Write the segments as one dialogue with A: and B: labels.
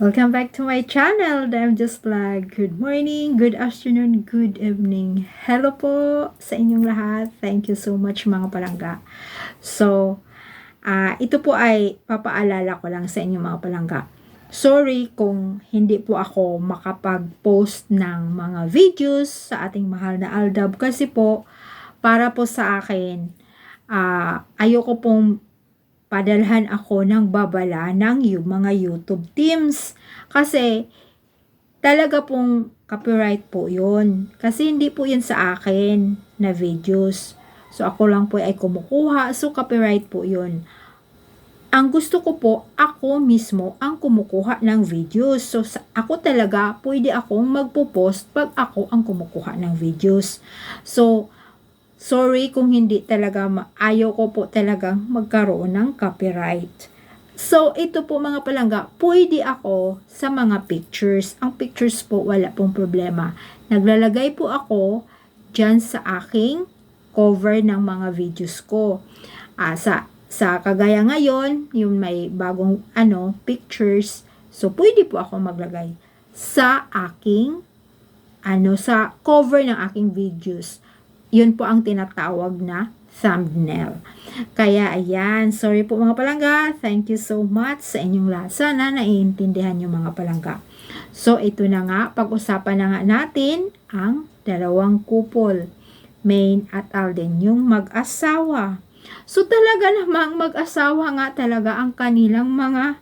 A: Welcome back to my channel, I'm Just Vlog. Good morning, good afternoon, good evening. Hello po sa inyong lahat. Thank you so much mga palangga. So, ah ito po ay papaalala ko lang sa inyong mga palangga. Sorry kung hindi po ako makapag-post ng mga videos sa ating mahal na Aldab kasi po para po sa akin ah ayoko pong padalhan ako ng babala ng yung mga YouTube teams. Kasi talaga pong copyright po yun. Kasi hindi po yun sa akin na videos. So ako lang po ay kumukuha. So copyright po yun. Ang gusto ko po, ako mismo ang kumukuha ng videos. So sa, ako talaga, pwede akong magpo-post pag ako ang kumukuha ng videos. So, Sorry kung hindi talaga ayaw ko po talagang magkaroon ng copyright. So, ito po mga palangga, pwede ako sa mga pictures. Ang pictures po, wala pong problema. Naglalagay po ako dyan sa aking cover ng mga videos ko. Ah, sa, sa kagaya ngayon, yung may bagong ano, pictures. So, pwede po ako maglagay sa aking ano, sa cover ng aking videos yun po ang tinatawag na thumbnail. Kaya ayan, sorry po mga palangga. Thank you so much sa inyong lahat. Sana naiintindihan yung mga palangga. So ito na nga, pag-usapan na nga natin ang dalawang kupol. Main at Alden, yung mag-asawa. So talaga namang mag-asawa nga talaga ang kanilang mga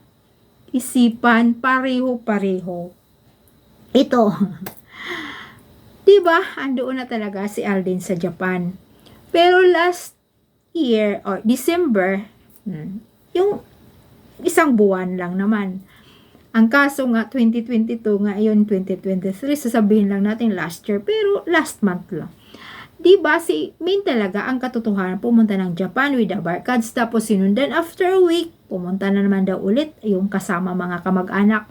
A: isipan pareho-pareho. Ito, 'Di ba? Andoon na talaga si Alden sa Japan. Pero last year or December, hmm, yung isang buwan lang naman. Ang kaso nga 2022 ngayon 2023 sasabihin lang natin last year pero last month lang. 'Di ba si Min talaga ang katotohanan pumunta ng Japan with the barkads tapos sinundan after a week pumunta na naman daw ulit yung kasama mga kamag-anak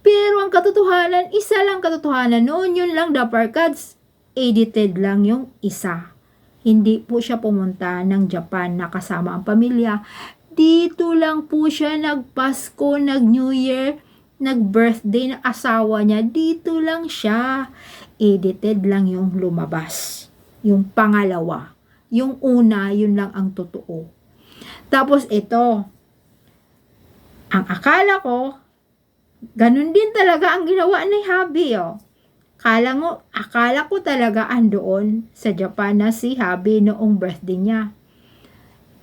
A: pero ang katotohanan, isa lang katotohanan noon, yun lang the Parkads, edited lang yung isa. Hindi po siya pumunta ng Japan na kasama ang pamilya. Dito lang po siya nagpasko, nag-New Year, nag-birthday ng asawa niya. Dito lang siya. Edited lang yung lumabas. Yung pangalawa. Yung una, yun lang ang totoo. Tapos ito, ang akala ko, Ganun din talaga ang ginawa ni Habi, oh. Kala mo, akala ko talaga andoon sa Japan na si Habi noong birthday niya.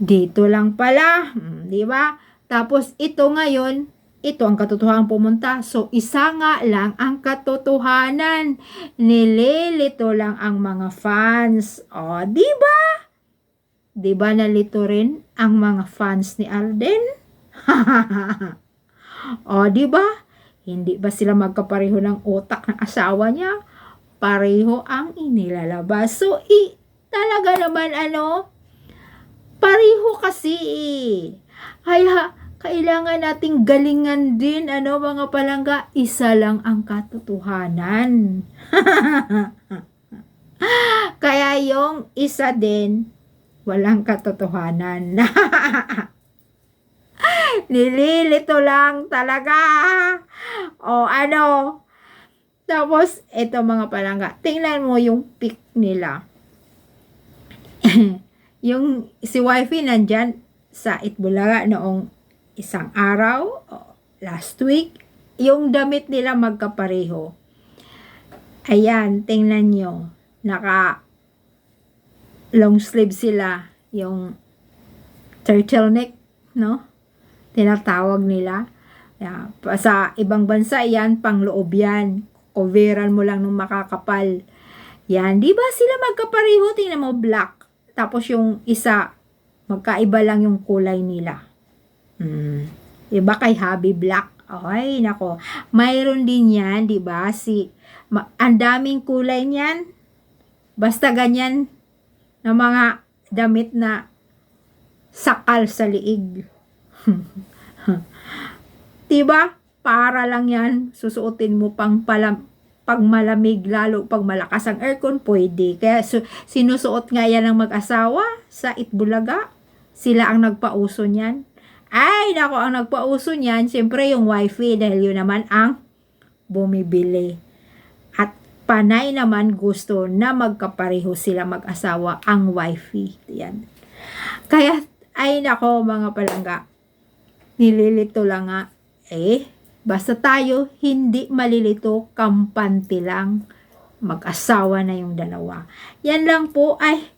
A: Dito lang pala, hmm, di ba? Tapos ito ngayon, ito ang katotohanan pumunta. So, isa nga lang ang katotohanan. Nililito lang ang mga fans. O, di ba? Di ba nalito rin ang mga fans ni Alden? o, di ba? Hindi ba sila magkapareho ng utak ng asawa niya? Pareho ang inilalabas. So, i, talaga naman ano, pareho kasi eh. Kaya, kailangan nating galingan din, ano mga palangga, isa lang ang katotohanan. Kaya yung isa din, walang katotohanan. Nililito lang talaga. O ano. Tapos, ito mga palangga. Tingnan mo yung pic nila. yung si wifey nandyan sa Itbulaga noong isang araw, last week, yung damit nila magkapareho. Ayan, tingnan nyo. Naka long sleeve sila. Yung turtleneck, no? Tinatawag nila. Yeah. Sa ibang bansa, yan, pangloob yan. Coveran mo lang nung makakapal. Yan, di ba sila magkapareho? Tingnan mo, black. Tapos yung isa, magkaiba lang yung kulay nila. Hmm. Iba kay Habi Black. Ay, nako. Mayroon din yan, di ba? Si, ma, ang daming kulay niyan. Basta ganyan na mga damit na sakal sa liig. diba? Para lang yan, susuotin mo pang palam, pag malamig, lalo pag malakas ang aircon, pwede. Kaya su, sinusuot nga yan ng mag-asawa sa Itbulaga. Sila ang nagpauso niyan. Ay, nako, ang nagpauso niyan, siyempre yung wifey dahil yun naman ang bumibili. At panay naman gusto na magkapareho sila mag-asawa ang wifey. Yan. Kaya, ay nako mga palangga, nililito lang nga, eh, basta tayo hindi malilito, kampante lang, mag-asawa na yung dalawa. Yan lang po ay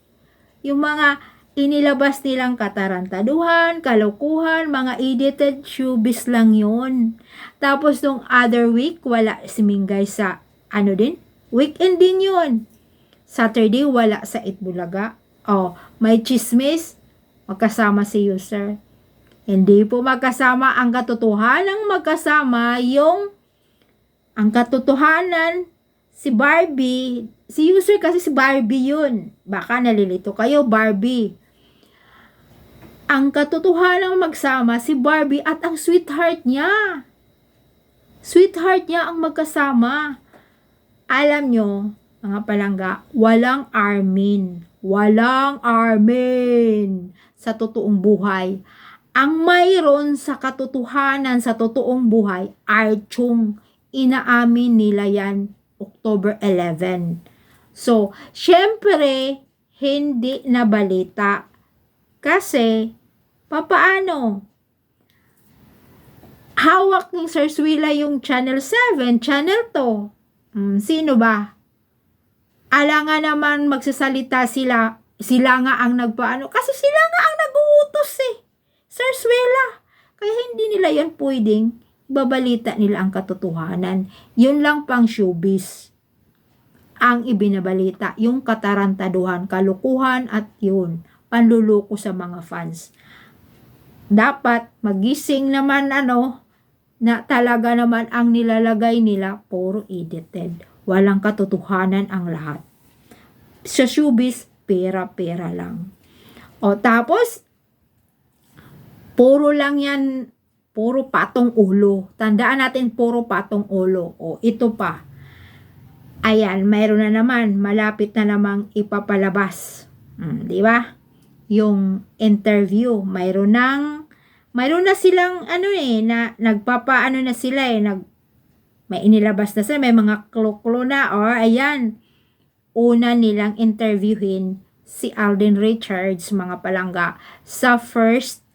A: yung mga inilabas nilang katarantaduhan, kalokohan, mga edited showbiz lang yun. Tapos nung other week, wala si Mingay sa, ano din, weekend din yun. Saturday, wala sa Itbulaga. Oh, may chismis, magkasama si user. Hindi po magkasama ang katotohanan magkasama yung ang katotohanan si Barbie, si user kasi si Barbie yun. Baka nalilito kayo, Barbie. Ang katotohanan magsama si Barbie at ang sweetheart niya. Sweetheart niya ang magkasama. Alam nyo, mga palangga, walang Armin. Walang Armin sa totoong buhay. Ang mayroon sa katotohanan sa totoong buhay, Archung, inaamin nila yan October 11. So, syempre, hindi na balita. Kasi, papaano? Hawak ni Sir Swila yung Channel 7, Channel 2. Hmm, sino ba? Ala nga naman magsasalita sila, sila nga ang nagpaano. Kasi sila nga ang nag-uutos eh. Sir Swela. Kaya hindi nila yan pwedeng babalita nila ang katotohanan. Yun lang pang showbiz ang ibinabalita, yung katarantaduhan, kalukuhan at yun, panluluko sa mga fans. Dapat magising naman ano, na talaga naman ang nilalagay nila puro edited. Walang katotohanan ang lahat. Sa showbiz, pera-pera lang. O tapos, puro lang yan, puro patong ulo. Tandaan natin, puro patong ulo. O ito pa, Ayan, mayroon na naman, malapit na namang ipapalabas. Hmm, di ba? Yung interview, mayroon nang mayroon na silang ano eh na nagpapaano na sila eh nag may inilabas na sila, may mga klo-klo na or ayan. Una nilang interviewin si Alden Richards mga palangga sa first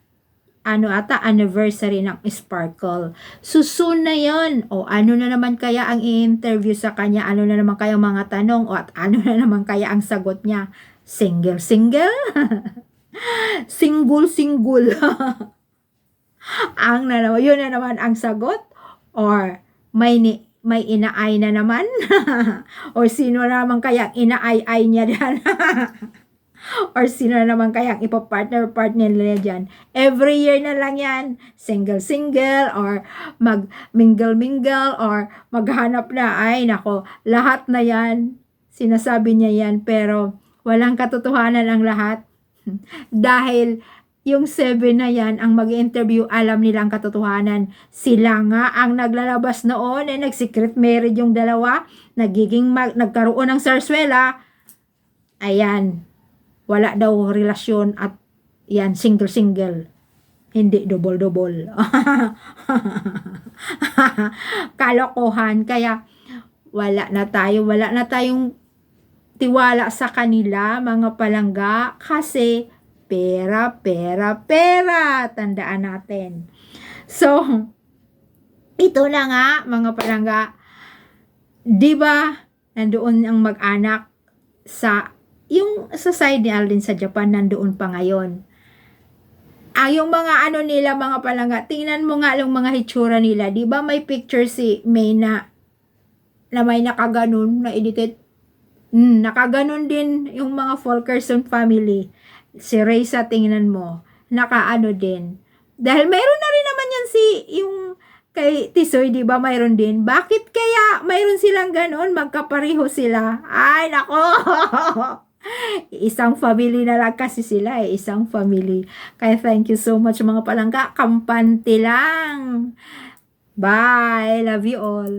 A: ano ata anniversary ng Sparkle. Susun na yon. O ano na naman kaya ang i-interview sa kanya? Ano na naman kaya mga tanong? O at ano na naman kaya ang sagot niya? Single, single? single, single. ang na naman, yun na naman ang sagot? Or may ni, may inaay na naman? Or sino naman kaya inaay-ay niya dyan? or sino na naman kaya ang ipapartner partner nila dyan. Every year na lang yan, single-single or mag-mingle-mingle or maghanap na, ay nako, lahat na yan, sinasabi niya yan, pero walang katotohanan ang lahat. Dahil yung seven na yan, ang mag-interview, alam nilang katotohanan. Sila nga ang naglalabas noon, eh, nag-secret marriage yung dalawa, nagiging mag- nagkaroon ng sarswela. Ayan, wala daw relasyon at yan, single-single. Hindi double-double. Kalokohan. Kaya, wala na tayo, wala na tayong tiwala sa kanila, mga palangga, kasi pera, pera, pera. Tandaan natin. So, ito na nga, mga palangga, di ba, nandoon ang mag-anak sa yung sa side ni Alden sa Japan nandoon pa ngayon. Ah, yung mga ano nila, mga palangga, tingnan mo nga yung mga hitsura nila. Di ba may picture si May na, na may nakaganon na edited? Mm, nakaganon din yung mga Fulkerson family. Si Reza, tingnan mo, nakaano din. Dahil mayroon na rin naman yan si, yung kay Tisoy, di ba mayroon din? Bakit kaya mayroon silang ganon? Magkapareho sila. Ay, nako! Isang family na lang kasi sila eh. Isang family. Kaya thank you so much mga palangga. Kampante lang. Bye. Love you all.